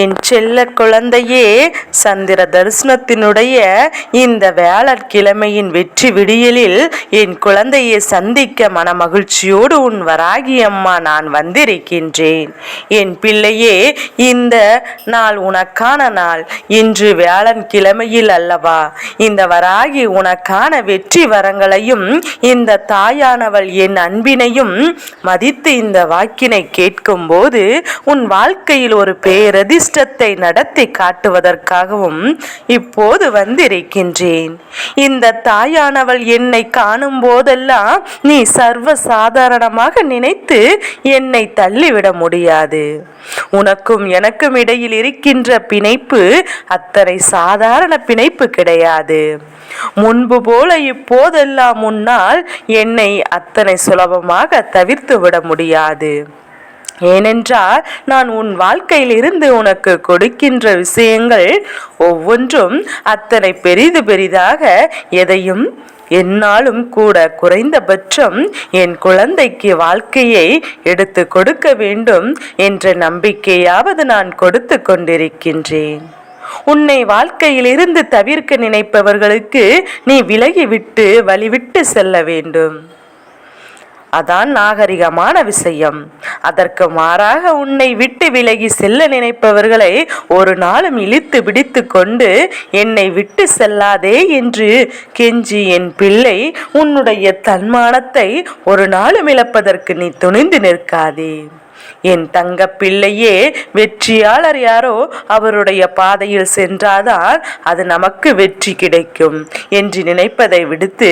என் செல்ல குழந்தையே சந்திர தரிசனத்தினுடைய இந்த வேளக்கிழமையின் வெற்றி விடியலில் என் குழந்தையை சந்திக்க மனமகிழ்ச்சியோடு உன் வராகி அம்மா நான் வந்திருக்கின்றேன். என் பிள்ளையே இந்த நாள் உனக்கான நாள். இன்று வேளன் கிழமையில் அல்லவா? இந்த வராகி உனக்கான வெற்றி வரங்களையும் இந்த தாயானவள் என் அன்பினையும் மதித்து இந்த வாக்கினை கேட்கும்போது உன் வாழ்க்கையில் ஒரு பேரதிர்ஷ்டத்தை நடத்தி காட்டுவதற்காகவும் இப்போது வந்திருக்கின்றேன். இந்த தாயானவள் என்னை காணும் போதெல்லாம் நீ சர்வ சாதாரணமாக நினைத்து என்னை தள்ளிவிட முடியாது. உனக்கும் எனக்கும் இடையில் இருக்கின்ற பிணைப்பு அத்தனை சாதாரண பிணைப்பு கிடையாது. முன்பு போல இப்போதெல்லாம் முன்னால் என்னை அத்தனை சுலபமாக தவிர்த்து விட முடியாது. ஏனென்றால் நான் உன் வாழ்க்கையில் இருந்து உனக்கு கொடுக்கின்ற விஷயங்கள் ஒவ்வொன்றும் அத்தனை பெரிது பெரிதாக எதையும் என்னாலும் கூட குறைந்தபட்சம் என் குழந்தைக்கு வாழ்க்கையை எடுத்து கொடுக்க வேண்டும் என்ற நம்பிக்கையாவது நான் கொடுத்து கொண்டிருக்கின்றேன். உன்னை வாழ்க்கையில் இருந்து தவிர்க்க நினைப்பவர்களுக்கு நீ விலகிவிட்டு வழிவிட்டு செல்ல வேண்டும். அதான் நாகரிகமான விஷயம். அதற்கு மாறாக உன்னை விட்டு விலகி செல்ல நினைப்பவர்களை ஒரு நாளும் இழித்து பிடித்து கொண்டு என்னை விட்டு செல்லாதே என்று கெஞ்சி என் பிள்ளை உன்னுடைய தன்மானத்தை ஒரு நாளும் இழப்பதற்கு நீ துணிந்து நிற்காதே. என் தங்க பிள்ளையே வெற்றியாளர் யாரோ அவருடைய பாதையில் சென்றாதான் அது நமக்கு வெற்றி கிடைக்கும் என்று நினைப்பதை விடுத்து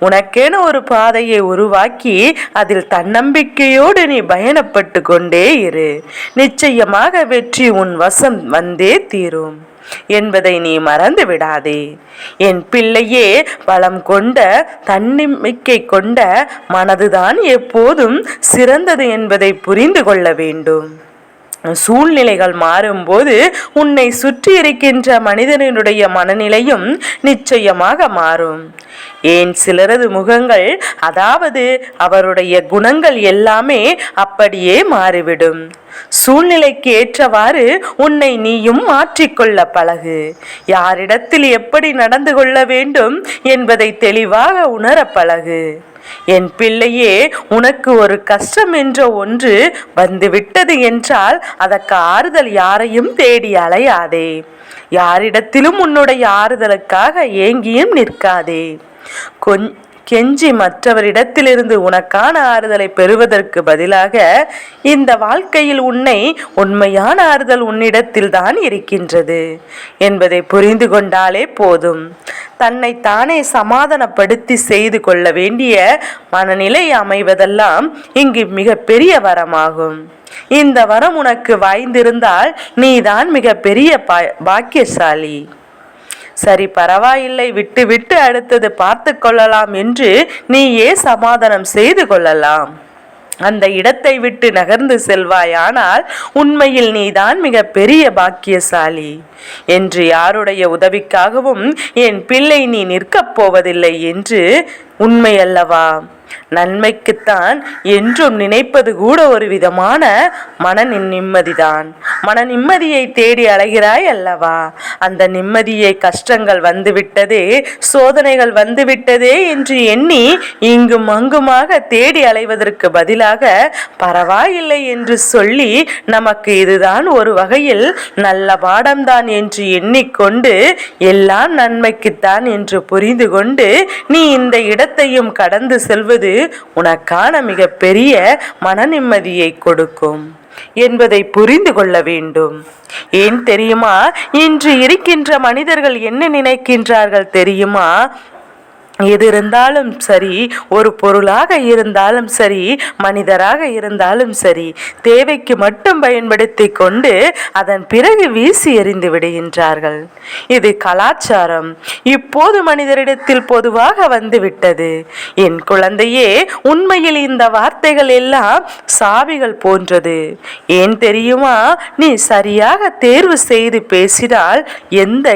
உனக்கென ஒரு பாதையை உருவாக்கி அதில் தன்னம்பிக்கையோடு நீ பயணப்பட்டு கொண்டே இரு. நிச்சயமாக வெற்றி உன் வசம் வந்தே தீரும். என்பதை நீ மறந்து விடாதே. என் பிள்ளையே பலம் கொண்ட தன்னம்பிக்கை கொண்ட மனதுதான் எப்போதும் சிறந்தது என்பதை புரிந்து கொள்ள வேண்டும். சூழ்நிலைகள் மாறும்போது உன்னை சுற்றி இருக்கின்ற மனிதனினுடைய மனநிலையும் நிச்சயமாக மாறும். ஏன் சிலரது முகங்கள் அதாவது அவருடைய குணங்கள் எல்லாமே அப்படியே மாறிவிடும். சூழ்நிலைக்கு ஏற்றவாறு உன்னை நீயும் மாற்றிக்கொள்ள பழகு. யாரிடத்தில் எப்படி நடந்து கொள்ள வேண்டும் என்பதை தெளிவாக உணர பழகு. என் பிள்ளையே உனக்கு ஒரு கஷ்டம் என்ற ஒன்று வந்துவிட்டது என்றால் அதற்கு ஆறுதல் யாரையும் தேடி அலையாதே. யாரிடத்திலும் உன்னுடைய ஆறுதலுக்காக ஏங்கியும் நிற்காதே. கொஞ் கெஞ்சி மற்றவரிடத்திலிருந்து உனக்கான ஆறுதலை பெறுவதற்கு பதிலாக இந்த வாழ்க்கையில் உன்னை உண்மையான ஆறுதல் உன்னிடத்தில் தான் இருக்கின்றது என்பதை புரிந்து கொண்டாலே போதும். தன்னை தானே சமாதானப்படுத்தி செய்து கொள்ள வேண்டிய மனநிலை அமைவதெல்லாம் இங்கு மிக பெரிய வரமாகும். இந்த வரம் உனக்கு வாய்ந்திருந்தால் நீதான் மிக பெரிய பாக்கியசாலி. சரி பரவாயில்லை விட்டு விட்டு அடுத்தது பார்த்து கொள்ளலாம் என்று நீயே சமாதானம் செய்து கொள்ளலாம். அந்த இடத்தை விட்டு நகர்ந்து செல்வாயானால் உண்மையில் நீதான் மிக பெரிய பாக்கியசாலி. என்று யாருடைய உதவிக்காகவும் என் பிள்ளை நீ நிற்கப் போவதில்லை என்று உண்மை அல்லவா நன்மைக்குத்தான் என்றும் நினைப்பது கூட ஒரு விதமான மன நிம்மதிதான். மன நிம்மதியை தேடி அலைகிறாய் அல்லவா? அந்த நிம்மதியை கஷ்டங்கள் வந்துவிட்டதே சோதனைகள் வந்துவிட்டதே என்று எண்ணி இங்கும் அங்குமாக தேடி அலைவதற்கு பதிலாக பரவாயில்லை என்று சொல்லி நமக்கு இதுதான் ஒரு வகையில் நல்ல பாடம்தான் என்று எண்ணிக்கொண்டு எல்லாம் நன்மைக்குத்தான் என்று புரிந்து கொண்டு நீ இந்த இடத்தையும் கடந்து செல்வது உனக்கான மிக பெரிய மன நிம்மதியை கொடுக்கும் என்பதை புரிந்து கொள்ள வேண்டும். ஏன் தெரியுமா? இன்று இருக்கின்ற மனிதர்கள் என்ன நினைக்கின்றார்கள் தெரியுமா? எது இருந்தாலும் சரி ஒரு பொருளாக இருந்தாலும் சரி மனிதராக இருந்தாலும் சரி தேவைக்கு மட்டும் பயன்படுத்தி கொண்டு அதன் பிறகு வீசி எறிந்து விடுகின்றார்கள். இது கலாச்சாரம். இப்போது மனிதரிடத்தில் பொதுவாக வந்துவிட்டது. என் குழந்தையே உண்மையில் இந்த வார்த்தைகள் எல்லாம் சாவிகள் போன்றது. ஏன் தெரியுமா? நீ சரியாக தேர்வு செய்து பேசினால் எந்த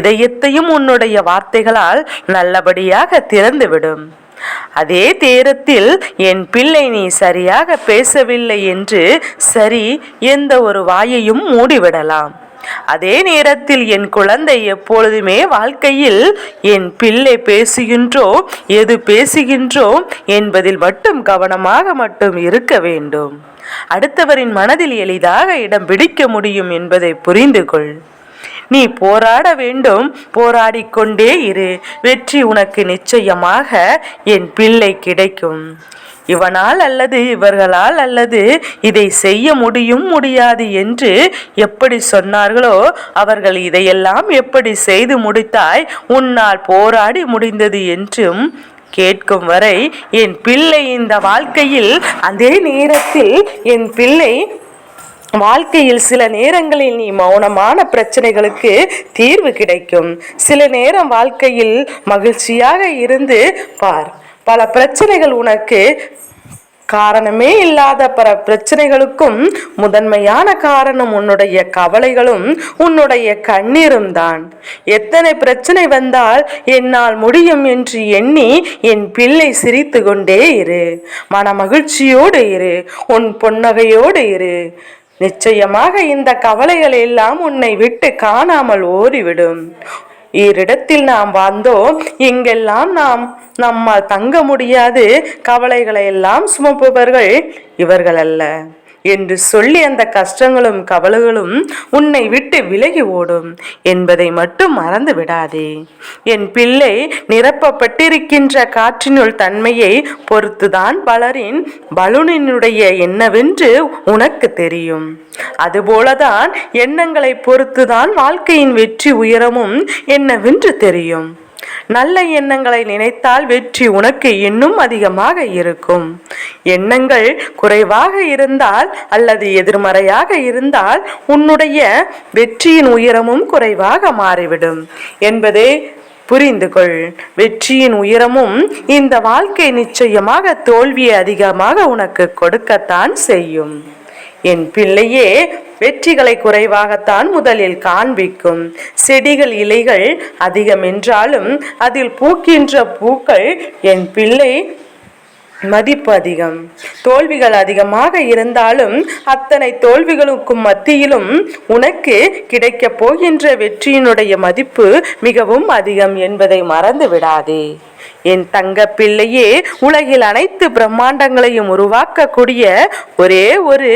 இதயத்தையும் உன்னுடைய வார்த்தைகளால் நல்லபடியாக சரியாக திறந்துவிடும். அதே நேரத்தில் என் பிள்ளை நீ சரியாக பேசவில்லை என்று சரி எந்த ஒரு வாயையும் மூடிவிடலாம். அதே நேரத்தில் என் குழந்தை எப்பொழுதுமே வாழ்க்கையில் என் பிள்ளை பேசுகின்றோ எது பேசுகின்றோ என்பதில் மட்டும் கவனமாக மட்டும் இருக்க வேண்டும். அடுத்தவரின் மனதில் எளிதாக இடம் பிடிக்க முடியும் என்பதை புரிந்து கொள் நீ போராட வேண்டும் போராடிக்கொண்டே இரு. வெற்றி உனக்கு நிச்சயமாக என் பிள்ளை கிடைக்கும். இவனால் அல்லது இவர்களால் அல்லது இதை செய்ய முடியும் முடியாது என்று எப்படி சொன்னார்களோ அவர்கள் இதையெல்லாம் எப்படி செய்து முடித்தாய் உன்னால் போராடி முடிந்தது என்றும் கேட்கும் வரை என் பிள்ளை இந்த வாழ்க்கையில் அதே நேரத்தில் என் பிள்ளை வாழ்க்கையில் சில நேரங்களில் நீ மௌனமான பிரச்சனைகளுக்கு தீர்வு கிடைக்கும். சில நேரம் வாழ்க்கையில் மகிழ்ச்சியாக இருந்து பார். பல பிரச்சனைகள் உனக்கு காரணமே இல்லாத பல பிரச்சனைகளுக்கும் முதன்மையான காரணம் உன்னுடைய கவலைகளும் உன்னுடைய கண்ணீரும் தான். எத்தனை பிரச்சனை வந்தால் என்னால் முடியும் என்று எண்ணி என் பிள்ளை சிரித்து கொண்டே இரு. மன மகிழ்ச்சியோடு இரு. உன் பொன்னகையோடு இரு. நிச்சயமாக இந்த கவலைகள் எல்லாம் உன்னை விட்டு காணாமல் ஓடிவிடும். ஈரிடத்தில் நாம் வந்தோம். இங்கெல்லாம் நாம் நம்மால் தங்க முடியாது. கவலைகளை எல்லாம் சுமப்பவர்கள் இவர்கள் அல்ல என்று சொல்லி அந்த கஷ்டங்களும் கவலைகளும் உன்னை விட்டு விலகி ஓடும். என்பதை மட்டும் மறந்து விடாதே. என் பிள்ளை நிரப்பப்பட்டிருக்கின்ற காற்றினுள் தன்மையை பொறுத்துதான் பலரின் பலூனினுடைய என்னவென்று உனக்கு தெரியும். அதுபோலதான் எண்ணங்களை பொறுத்துதான் வாழ்க்கையின் வெற்றி உயரமும் என்னவென்று தெரியும். நல்ல எண்ணங்களை நினைத்தால் வெற்றி உனக்கு இன்னும் அதிகமாக இருக்கும். எண்ணங்கள் குறைவாக இருந்தால் அல்லது எதிர்மறையாக இருந்தால் உன்னுடைய வெற்றியின் உயரமும் குறைவாக மாறிவிடும். என்பதே புரிந்து கொள் வெற்றியின் உயரமும் இந்த வாழ்க்கை நிச்சயமாக தோல்வியை அதிகமாக உனக்கு கொடுக்கத்தான் செய்யும். என் பிள்ளையே வெற்றிகளை குறைவாகத்தான் முதலில் காண்பிக்கும். செடிகள் இலைகள் அதிகம் என்றாலும் அதில் பூக்கின்ற பூக்கள் என் பிள்ளை மதிப்பு அதிகம். தோல்விகள் அதிகமாக இருந்தாலும் அத்தனை தோல்விகளுக்கும் மத்தியிலும் உனக்கு கிடைக்கப் போகின்ற வெற்றியினுடைய மதிப்பு மிகவும் அதிகம் என்பதை மறந்து விடாதே. என் தங்க பிள்ளையே உலகில் அனைத்து பிரம்மாண்டங்களையும் உருவாக்கக்கூடிய ஒரே ஒரு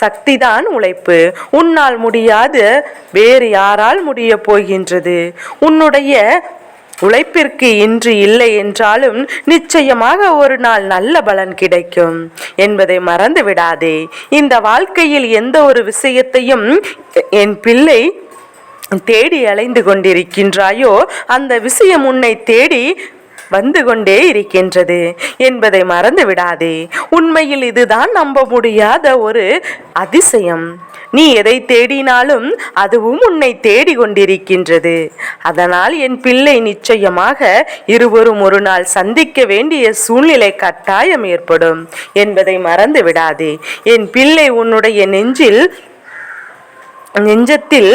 சக்திதான் உழைப்பு. உன்னால் முடியாது வேறு யாரால் முடிய போகின்றது. உன்னுடைய உழைப்பிற்கு இன்று இல்லை என்றாலும் நிச்சயமாக ஒரு நாள் நல்ல பலன் கிடைக்கும். என்பதை மறந்து விடாதே. இந்த வாழ்க்கையில் எந்த ஒரு விஷயத்தையும் என் பிள்ளை தேடி அலைந்து கொண்டிருக்கின்றாயோ அந்த விஷயம் உன்னை தேடி வந்து கொண்டே இருக்கின்றது என்பதை மறந்து விடாதே. உண்மையில் இதுதான் நம்ப முடியாத ஒரு அதிசயம். நீ எதை தேடினாலும் அதுவும் உன்னை தேடி கொண்டிருக்கின்றது. அதனால் என் பிள்ளை நிச்சயமாக இருவரும் ஒரு நாள் சந்திக்க வேண்டிய சூழ்நிலை கட்டாயம் ஏற்படும் என்பதை மறந்து விடாதே. என் பிள்ளை உன்னுடைய நெஞ்சில் நெஞ்சத்தில்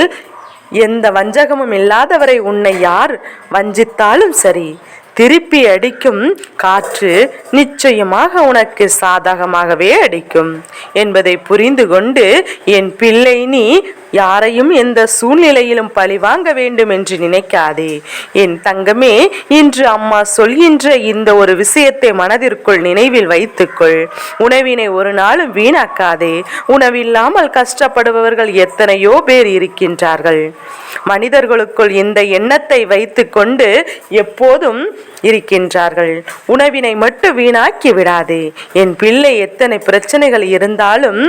எந்த வஞ்சகமும் இல்லாதவரை உன்னை யார் வஞ்சித்தாலும் சரி. திருப்பி அடிக்கும் காற்று நிச்சயமாக உனக்கு சாதகமாகவே அடிக்கும் என்பதை புரிந்து கொண்டு என் பிள்ளை நீ யாரையும் எந்த சூழ்நிலையிலும் பழிவாங்க வேண்டும் என்று நினைக்காதே. என் தங்கமே இன்று அம்மா சொல்கின்ற இந்த ஒரு விஷயத்தை மனதிற்குள் நினைவில் வைத்துக்கொள். உணவினை ஒரு நாளும் வீணாக்காதே. உணவில்லாமல் கஷ்டப்படுபவர்கள் எத்தனையோ பேர் இருக்கின்றார்கள். மனிதர்களுக்குள் இந்த எண்ணத்தை வைத்துக்கொண்டு எப்போதும் இருக்கின்றார்கள். உணவினை மட்டும் வீணாக்கி விடாதே. என் பிள்ளை எத்தனை பிரச்சனைகள் இருந்தாலும்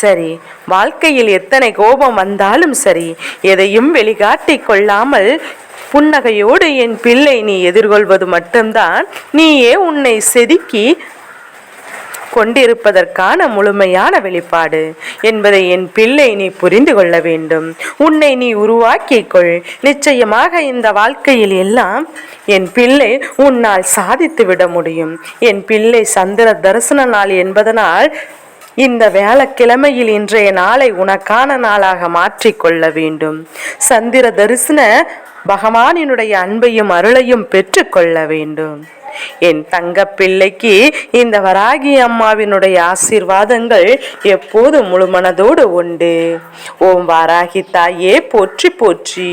சரி வாழ்க்கையில் எத்தனை கோபம் வந்தாலும் சரி எதையும் வெளிகாட்டி கொள்ளாமல் புன்னகையோடு என் பிள்ளை நீ எதிர்கொள்வது மட்டும்தான் நீயே உன்னை செதுக்கி கொண்டிருப்பதற்கான முழுமையான வெளிப்பாடு என்பதை என் பிள்ளை நீ புரிந்து கொள்ள வேண்டும். உன்னை நீ உருவாக்கிக் கொள். நிச்சயமாக இந்த வாழ்க்கையில் எல்லாம் என் பிள்ளை உன்னால் சாதித்து விட முடியும். என் பிள்ளை சந்திர தரிசன நாள் என்பதனால் இந்த வியாழக்கிழமையில் இன்றைய நாளை உனக்கான நாளாக மாற்றிக்கொள்ள வேண்டும். சந்திர தரிசன பகவானினுடைய அன்பையும் அருளையும் பெற்றுக்கொள்ள வேண்டும். என் தங்க பிள்ளைக்கு இந்த வராகி அம்மாவினுடைய ஆசீர்வாதங்கள் எப்போது முழுமனதோடு உண்டு. ஓம் வாராகி தாயே போற்றி போற்றி.